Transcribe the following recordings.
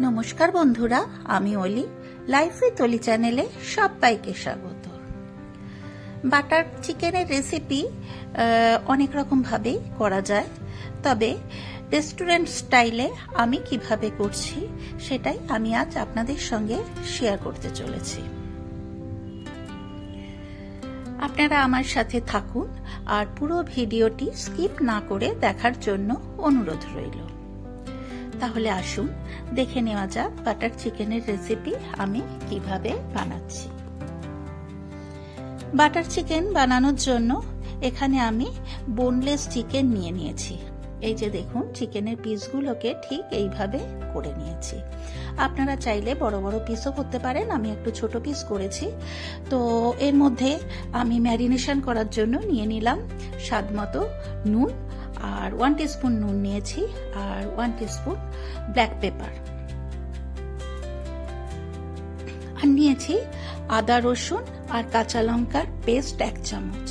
নমস্কার বন্ধুরা, আমি অলি, লাইফ উইথ অলি চ্যানেলে সবাইকে স্বাগত। বাটার চিকেনের রেসিপি অনেক রকমভাবেই করা যায়, তবে রেস্টুরেন্ট স্টাইলে আমি কীভাবে করছি সেটাই আমি আজ আপনাদের সঙ্গে শেয়ার করতে চলেছি। আপনারা আমার সাথে থাকুন, আর পুরো ভিডিওটি স্কিপ না করে দেখার জন্য অনুরোধ রইল। তাহলে আসুন, দেখে নেওয়া যাক বাটার চিকেনের রেসিপি আমি কীভাবে বানাচ্ছি। বাটার চিকেন বানানোর জন্য এখানে আমি বোনলেস চিকেন নিয়ে নিয়েছি। এই যে দেখুন, চিকেনের পিসগুলোকে ঠিক এইভাবে করে নিয়েছি। আপনারা চাইলে বড় বড় পিসও করতে পারেন, আমি একটু ছোট পিস করেছি। তো এর মধ্যে আমি ম্যারিনেশন করার জন্য নিয়ে নিলাম স্বাদ মতো নুন আর ওয়ান টিস্পুন নুন নিয়েছি আর ওয়ান টিস্পুন ব্ল্যাক পেপার আর নিয়েছি আদা, রসুন আর কাঁচা লঙ্কার পেস্ট এক চামচ।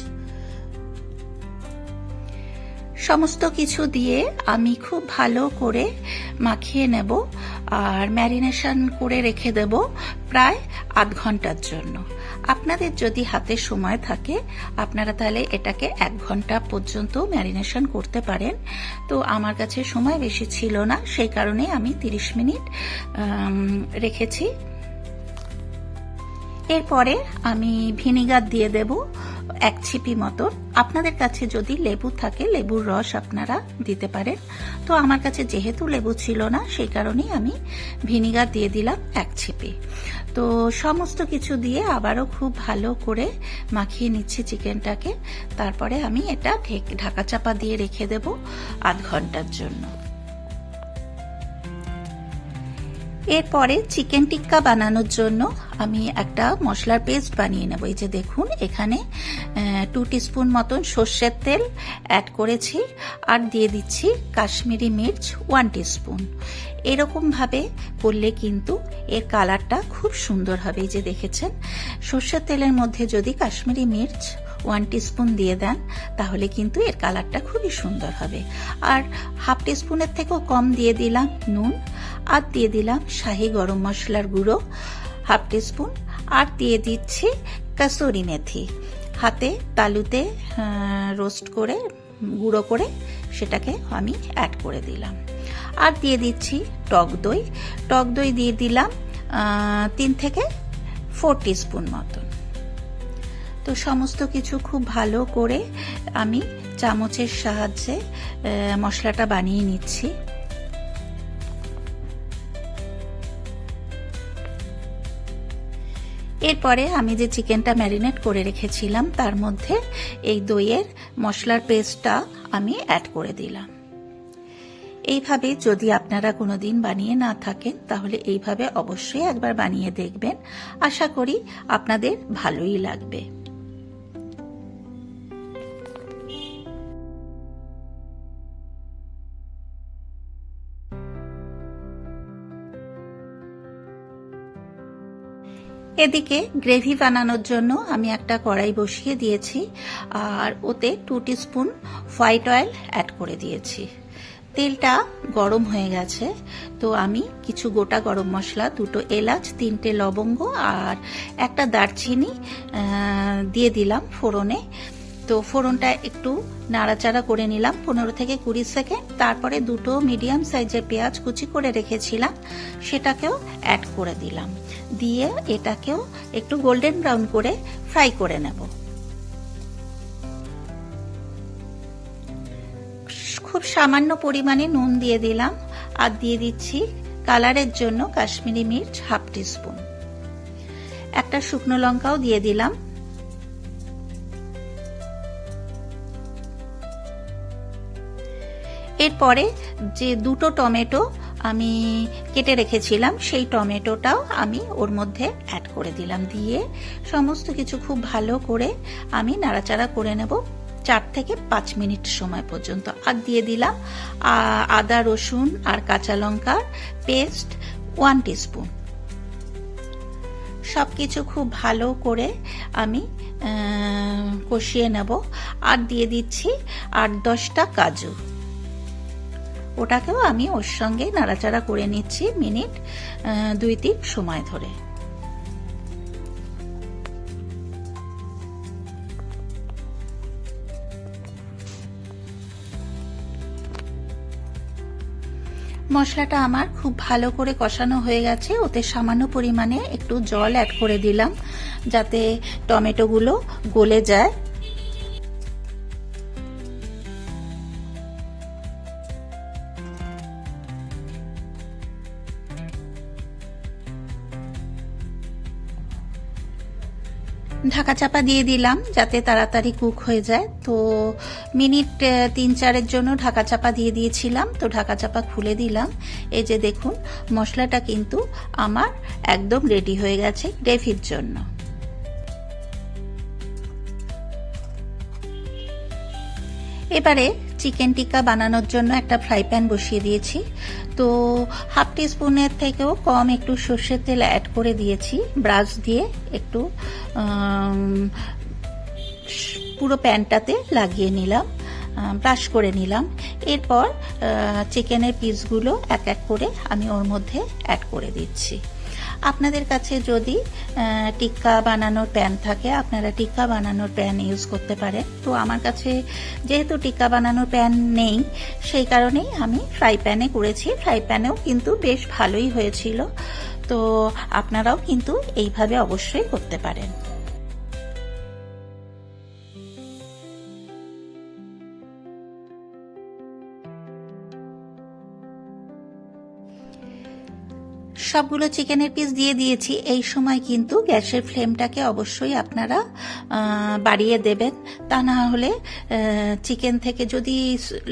সমস্ত কিছু দিয়ে আমি খুব ভালো করে মাখিয়ে নেব আর ম্যারিনেশন করে রেখে দেব প্রায় আধ ঘণ্টার জন্য। আপনাদের যদি হাতে সময় থাকে, আপনারা তাহলে এটাকে এক ঘণ্টা পর্যন্ত ম্যারিনেশন করতে পারেন। তো আমার কাছে সময় বেশি ছিল না, সেই কারণে আমি 30 মিনিট রেখেছি। এরপরে আমি ভিনিগার দিয়ে দেব। এক ছিপি মতো। আপনাদের কাছে যদি লেবু থাকে, লেবুর রস আপনারা দিতে পারেন। তো আমার কাছে যেহেতু লেবু ছিল না, সেই কারণেই আমি ভিনিগার দিয়ে দিলাম এক ছিপি। তো সমস্ত কিছু দিয়ে আবারও খুব ভালো করে মাখিয়ে নিচ্ছি চিকেনটাকে। তারপরে আমি এটা ঢাকা চাপা দিয়ে রেখে দেব আধ ঘণ্টার জন্য। এরপরে চিকেন টিক্কা বানানোর জন্য আমি একটা মশলার পেস্ট বানিয়ে নেব। এই যে দেখুন, এখানে টু টিস্পুন মতন সর্ষের তেল অ্যাড করেছি আর দিয়ে দিচ্ছি কাশ্মীরি মির্চ ওয়ান টিস্পুন। এরকমভাবে করলে কিন্তু এর কালারটা খুব সুন্দর হবে। এই যে দেখেছেন, সর্ষের তেলের মধ্যে যদি কাশ্মীরি মির্চ ওয়ান টিস্পুন দিয়ে দেন, তাহলে কিন্তু এর কালারটা খুবই সুন্দর হবে। আর হাফ টিস্পুনের থেকেও কম দিয়ে দিলাম নুন, আর দিয়ে দিলাম শাহি গরম মশলার গুঁড়ো হাফ টিস্পুন আর দিয়ে দিচ্ছি কাসুরি মেথি। হাতে তালুতে রোস্ট করে, গুঁড়ো করে সেটাকে আমি অ্যাড করে দিলাম। আর দিয়ে দিচ্ছি টক দই। টক দই দিয়ে দিলাম তিন থেকে ফোর টিস্পুন মতন। তো সমস্ত কিছু খুব ভালো করে আমি চামচের সাহায্যে মশলাটা বানিয়ে নিচ্ছি। এরপরে আমি যে চিকেনটা ম্যারিনেট করে রেখেছিলাম, তার মধ্যে এই দইয়ের মশলার পেস্টটা আমি অ্যাড করে দিলাম। এইভাবে যদি আপনারা কোনো দিন বানিয়ে না থাকেন, তাহলে এইভাবে অবশ্যই একবার বানিয়ে দেখবেন। আশা করি আপনাদের ভালোই লাগবে। এদিকে গ্রেভি বানানোর জন্য আমি একটা কড়াই বসিয়ে দিয়েছি, আর ওতে two spoon white oil add করে দিয়েছি। তেলটা গরম হয়ে গেছে, তো আমি কিছু গোটা গরম মশলা, দুটো এলাচ, তিনটে লবঙ্গ, আর একটা দারচিনি দিয়ে দিলাম ফোড়নে। তো ফোড়নটা একটু নাড়াচাড়া করে নিলাম পনেরো থেকে কুড়ি সেকেন্ড, তারপরে দুটো মিডিয়াম সাইজের পেঁয়াজ কুচি করে রেখেছিলাম, সেটাকেও অ্যাড করে দিলাম। দিয়ে এটাকেও একটু গোল্ডেন ব্রাউন করে ফ্রাই করে নেব। খুব সামান্য পরিমাণে নুন দিয়ে দিলাম আর দিয়ে দিচ্ছি কালারের জন্য কাশ্মীরি মির্চ হাফ টিস্পুন। একটা শুকনো লঙ্কাও দিয়ে দিলাম। এরপরে যে দুটো টমেটো আমি কেটে রেখেছিলাম, সেই টমেটোটাও আমি ওর মধ্যে অ্যাড করে দিলাম দিয়ে সমস্ত কিছু খুব ভালো করে আমি নাড়াচাড়া করে নেব চার থেকে পাঁচ মিনিট সময় পর্যন্ত। আর দিয়ে দিলাম আদা, রসুন আর কাঁচা লঙ্কার পেস্ট ওয়ান টিস্পুন সব কিছু খুব ভালো করে আমি কষিয়ে নেব। আর দিয়ে দিচ্ছি আট দশটা কাজু। ওটাকেও আমি ওর সঙ্গে নাড়াচাড়া করে নিচ্ছি মিনিট দুই তিন সময় ধরে। মশলাটা আমার খুব ভালো করে কষানো হয়ে গেছে। ওতে সামান্য পরিমাণে একটু জল অ্যাড করে দিলাম, যাতে টমেটোগুলো গলে যায়। ঢাকা চাপা দিয়ে দিলাম যাতে তাড়াতাড়ি কুক হয়ে যায়। তো মিনিট তিন চারের জন্য ঢাকা চাপা দিয়ে দিয়েছিলাম। তো ঢাকা চাপা খুলে দিলাম। এই যে দেখুন, মশলাটা কিন্তু আমার একদম রেডি হয়ে গেছে গ্রেভির জন্য। এবারে চিকেন টিক্কা বানানোর জন্য একটা ফ্রাই প্যান বসিয়ে দিয়েছি। তো হাফ স্পুনের থেকেও কম একটু সর্ষের তেল অ্যাড করে দিয়েছি, ব্রাশ দিয়ে একটু পুরো প্যানটাতে লাগিয়ে নিলাম ব্রাশ করে নিলাম। এরপর চিকেনের পিসগুলো এক এক করে আমি ওর মধ্যে অ্যাড করে দিচ্ছি। আপনাদের কাছে যদি টিক্কা বানানোর প্যান থাকে, আপনারা টিক্কা বানানোর প্যান ইউজ করতে পারেন। তো আমার কাছে যেহেতু টিক্কা বানানোর প্যান নেই, সেই কারণেই আমি ফ্রাই প্যানে করেছি। ফ্রাই প্যানেও কিন্তু বেশ ভালোই হয়েছিল। তো আপনারাও কিন্তু এইভাবে অবশ্যই করতে পারেন। সবগুলো চিকেনের পিস দিয়ে দিয়েছি। এই সময় কিন্তু গ্যাসের ফ্লেমটাকে অবশ্যই আপনারা বাড়িয়ে দেবেন। তা না হলে চিকেন থেকে যদি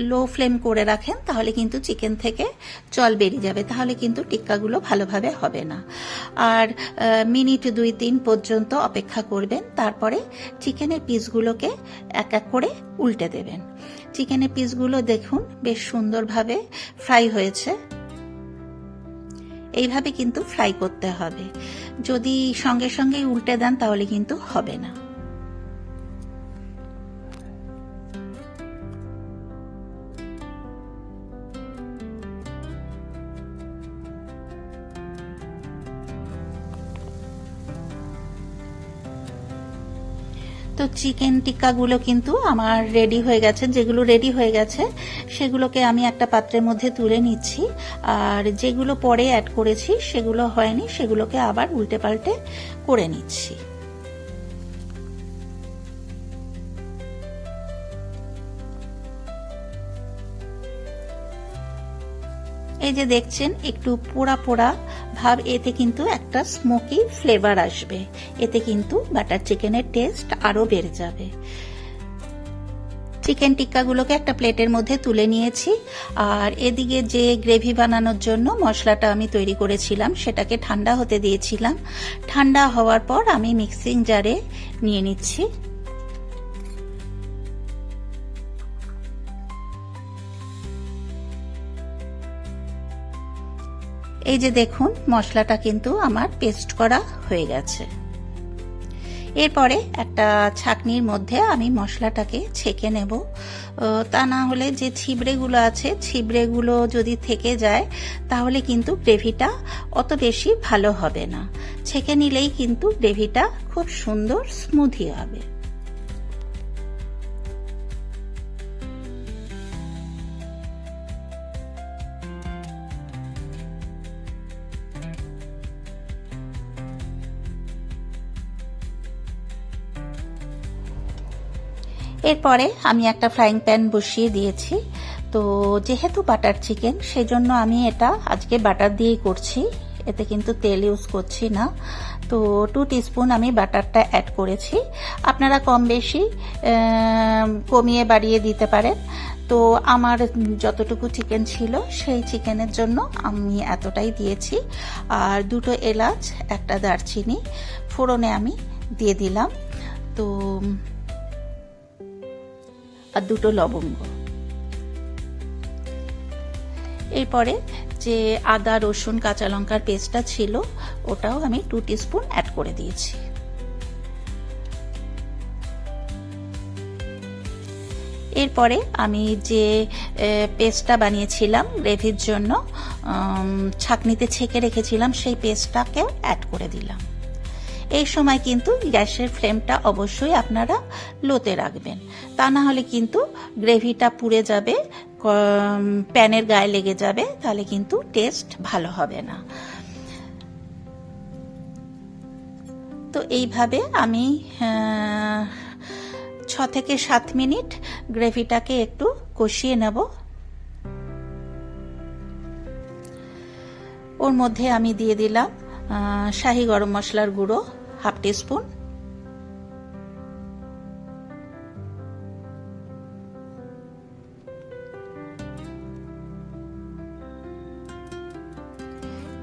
লো ফ্লেম করে রাখেন, তাহলে কিন্তু চিকেন থেকে জল বেরিয়ে যাবে। তাহলে কিন্তু টিক্কাগুলো ভালোভাবে হবে না। আর মিনিট দুই তিন পর্যন্ত অপেক্ষা করবেন। তারপরে চিকেনের পিসগুলোকে এক এক করে উল্টে দেবেন। চিকেনের পিসগুলো দেখুন, বেশ সুন্দরভাবে ফ্রাই হয়েছে। এইভাবে কিন্তু ফ্রাই করতে হবে। যদি সঙ্গে সঙ্গেই উল্টে দেন তাহলে কিন্তু হবে না। তো চিকেন টিক্কাগুলো কিন্তু আমার রেডি হয়ে গেছে, যেগুলো রেডি হয়ে গেছে, সেগুলোকে আমি একটা পাত্রের মধ্যে তুলে নিচ্ছি। আর যেগুলো পরে অ্যাড করেছি, সেগুলো হয়নি, সেগুলোকে আবার উল্টে পাল্টে করে নিচ্ছি। এই যে দেখছেন, একটু পোড়া পোড়া ভাব, এতে কিন্তু একটা স্মোকি ফ্লেভার আসবে। এতে কিন্তু বাটার চিকেনের টেস্ট আরও বেড়ে যাবে। চিকেন টিক্কাগুলোকে একটা প্লেটের মধ্যে তুলে নিয়েছি। আর এদিকে যে গ্রেভি বানানোর জন্য মশলাটা আমি তৈরি করেছিলাম, সেটাকে ঠান্ডা হতে দিয়েছিলাম। ঠান্ডা হওয়ার পর আমি মিক্সিং জারে নিয়ে নিচ্ছি। এই যে দেখুন, মশলাটা কিন্তু আমার পেস্ট করা হয়ে গেছে। এরপরে একটা ছাকনির মধ্যে আমি মশলাটাকে ছেঁকে নেব। তা না হলে যে ছিবড়েগুলো আছে, ছিবড়েগুলো যদি থেকে যায়, তাহলে কিন্তু গ্রেভিটা অত বেশি ভালো হবে না। ছেঁকে নিলেই কিন্তু গ্রেভিটা খুব সুন্দর স্মুথি হবে। এরপরে আমি একটা ফ্রাইং প্যান বসিয়ে দিয়েছি। তো যেহেতু বাটার চিকেন সেজন্য আমি এটা আজকে বাটার দিয়েই করছি। এতে কিন্তু তেল ইউজ করছি না। তো টু টিস্পুন আমি বাটারটা অ্যাড করেছি। আপনারা কম বেশি কমিয়ে বাড়িয়ে দিতে পারেন। তো আমার যতটুকু চিকেন ছিল, সেই চিকেনের জন্য আমি এতটাই দিয়েছি। আর দুটো এলাচ, একটা দারচিনি, ফোড়নে আমি দিয়ে দিলাম। তো আর দুটো লবঙ্গ। এরপরে যে আদা, রসুন, কাঁচা লঙ্কার পেস্টটা ছিল, ওটাও আমি টু টিস্পুন অ্যাড করে দিয়েছি। এরপরে আমি যে পেস্টটা বানিয়েছিলাম গ্রেভির জন্য ছাঁকনিতে ছেঁকে রেখেছিলাম, সেই পেস্টটাকেও অ্যাড করে দিলাম। এই সময় কিন্তু গ্যাসের ফ্লেমটা অবশ্যই আপনারা লোতে রাখবেন। তা না হলে কিন্তু গ্রেভিটা পুড়ে যাবে প্যানের গায়ে লেগে যাবে, তাহলে কিন্তু টেস্ট ভালো হবে না। তো এইভাবে আমি ছ থেকে সাত মিনিট গ্রেভিটাকে একটু কষিয়ে নেব। ওর মধ্যে আমি দিয়ে দিলাম শাহি গরম মশলার গুঁড়ো। হাফ টিস্পুন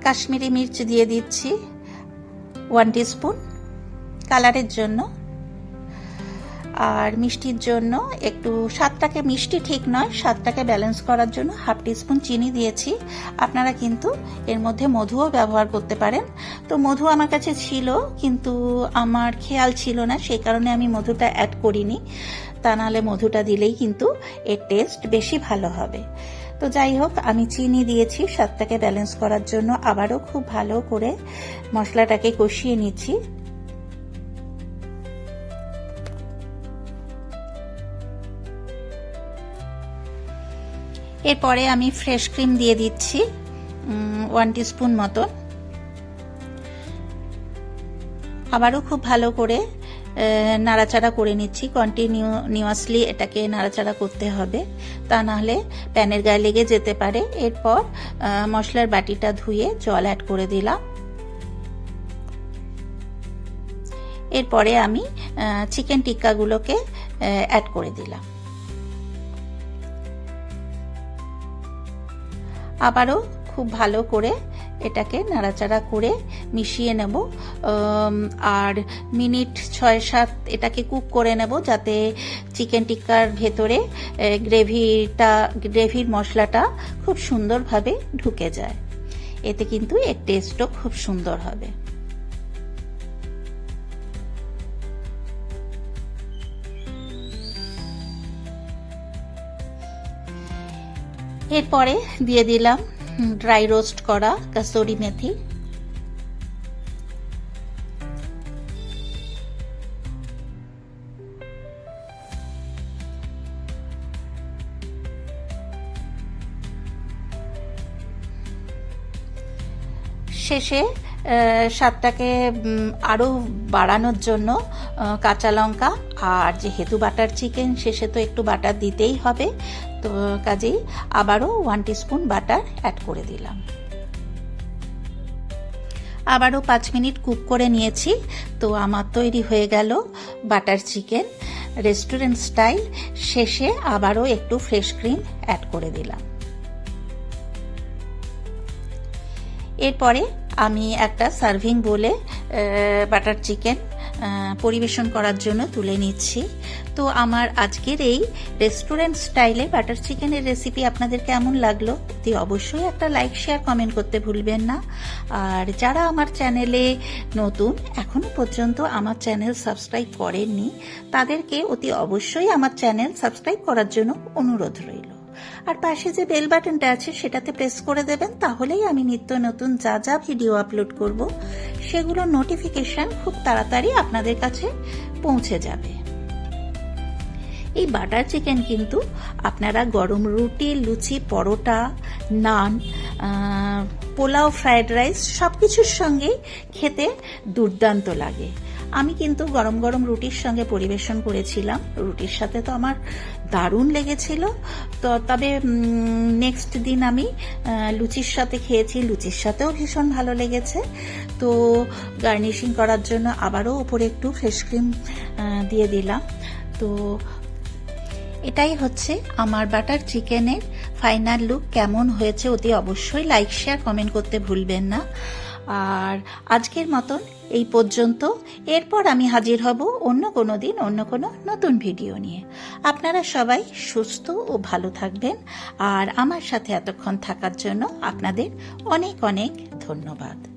কাশ্মীরি মির্চ দিয়ে দিচ্ছি ওয়ান টিস্পুন কালারের জন্য আর মিষ্টির জন্য একটু স্বাদটাকে মিষ্টি ঠিক নয়, স্বাদটাকে ব্যালেন্স করার জন্য হাফ টিস্পুন চিনি দিয়েছি। আপনারা কিন্তু এর মধ্যে মধুও ব্যবহার করতে পারেন। তো মধু আমার কাছে ছিল, কিন্তু আমার খেয়াল ছিল না, সেই কারণে আমি মধুটা অ্যাড করিনি। তা নাহলে মধুটা দিলেই কিন্তু এর টেস্ট বেশি ভালো হবে। তো যাই হোক, আমি চিনি দিয়েছি, স্বাদটাকে ব্যালেন্স করার জন্য আবারও খুব ভালো করে মশলাটাকে কষিয়ে নিচ্ছি। এরপরে আমি ফ্রেশ ক্রিম দিয়ে দিচ্ছি ওয়ান টিস্পুন মতন। আবারও খুব ভালো করে নাড়াচাড়া করে নিচ্ছি। কন্টিনিউয়াসলি এটাকে নাড়াচাড়া করতে হবে। তা নাহলে প্যানের গায়ে লেগে যেতে পারে। এরপর মশলার বাটিটা ধুয়ে জল অ্যাড করে দিলাম। এরপরে আমি চিকেন টিক্কাগুলোকে অ্যাড করে দিলাম। আবারও খুব ভালো করে এটাকে নাড়াচাড়া করে মিশিয়ে নেব। আর মিনিট ছয় সাত এটাকে কুক করে নেব যাতে চিকেন টিক্কার ভেতরে গ্রেভিটা, গ্রেভির মশলাটা খুব সুন্দরভাবে ঢুকে যায়। এতে কিন্তু এর টেস্টও খুব সুন্দর হবে। এরপরে দিয়ে দিলাম ড্রাই রোস্ট করা কাসুরি মেথি। শেষে স্বাদটাকে উম, আরও বাড়ানোর জন্য কাঁচা লঙ্কা আর যেহেতু বাটার চিকেন শেষে তো একটু বাটার দিতেই হবে। তো কাজেই আবারও ওয়ান টিস্পুন বাটার অ্যাড করে দিলাম। আবারও পাঁচ মিনিট কুক করে নিয়েছি। তো আমার তৈরি হয়ে গেল বাটার চিকেন রেস্টুরেন্ট স্টাইল শেষে আবারও একটু ফ্রেশ ক্রিম অ্যাড করে দিলাম। এরপরে আমি একটা সার্ভিং বলে বাটার চিকেন পরিবেশন করার জন্য তুলে নিচ্ছি। তো আমার আজকের এই রেস্টুরেন্ট স্টাইলে বাটার চিকেনের রেসিপি আপনাদের কেমন লাগল? অতি অবশ্যই একটা লাইক শেয়ার কমেন্ট করতে ভুলবেন না। আর যারা আমার চ্যানেলে নতুন, এখনও পর্যন্ত আমার চ্যানেল সাবস্ক্রাইব করেননি, তাদেরকে অতি অবশ্যই আমার চ্যানেল সাবস্ক্রাইব করার জন্য অনুরোধ রইল। আর পাশে যে বেল বাটনটা আছে, সেটাতে প্রেস করে দেবেন, তাহলেই আমি নিত্য নতুন যা যা ভিডিও আপলোড করব, সেগুলোর নোটিফিকেশন খুব তাড়াতাড়ি আপনাদের কাছে পৌঁছে যাবে। এই বাটার চিকেন কিন্তু আপনারা গরম রুটি, লুচি, পরোটা, নান পোলাও, ফ্রায়েড রাইস সব কিছুর সঙ্গেই খেতে দুর্দান্ত লাগে। আমি কিন্তু গরম গরম রুটির সঙ্গে পরিবেশন করেছিলাম। রুটির সাথে তো আমার দারুণ লেগেছিল। তো তবে নেক্সট দিন আমি লুচির সাথে খেয়েছি। লুচির সাথেও ভীষণ ভালো লেগেছে। তো গার্নিশিং করার জন্য আবারও উপরে একটু ফ্রেশ ক্রিম দিয়ে দিলাম। তো এটাই হচ্ছে আমার বাটার চিকেনের ফাইনাল লুক। কেমন হয়েছে অতি অবশ্যই লাইক, শেয়ার, কমেন্ট করতে ভুলবেন না। আর আজকের মতন এই পর্যন্ত। এরপর আমি হাজির হব অন্য কোনো দিন, অন্য কোনো নতুন ভিডিও নিয়ে। আপনারা সবাই সুস্থ ও ভালো থাকবেন। আর আমার সাথে এতক্ষণ থাকার জন্য আপনাদের অনেক অনেক ধন্যবাদ।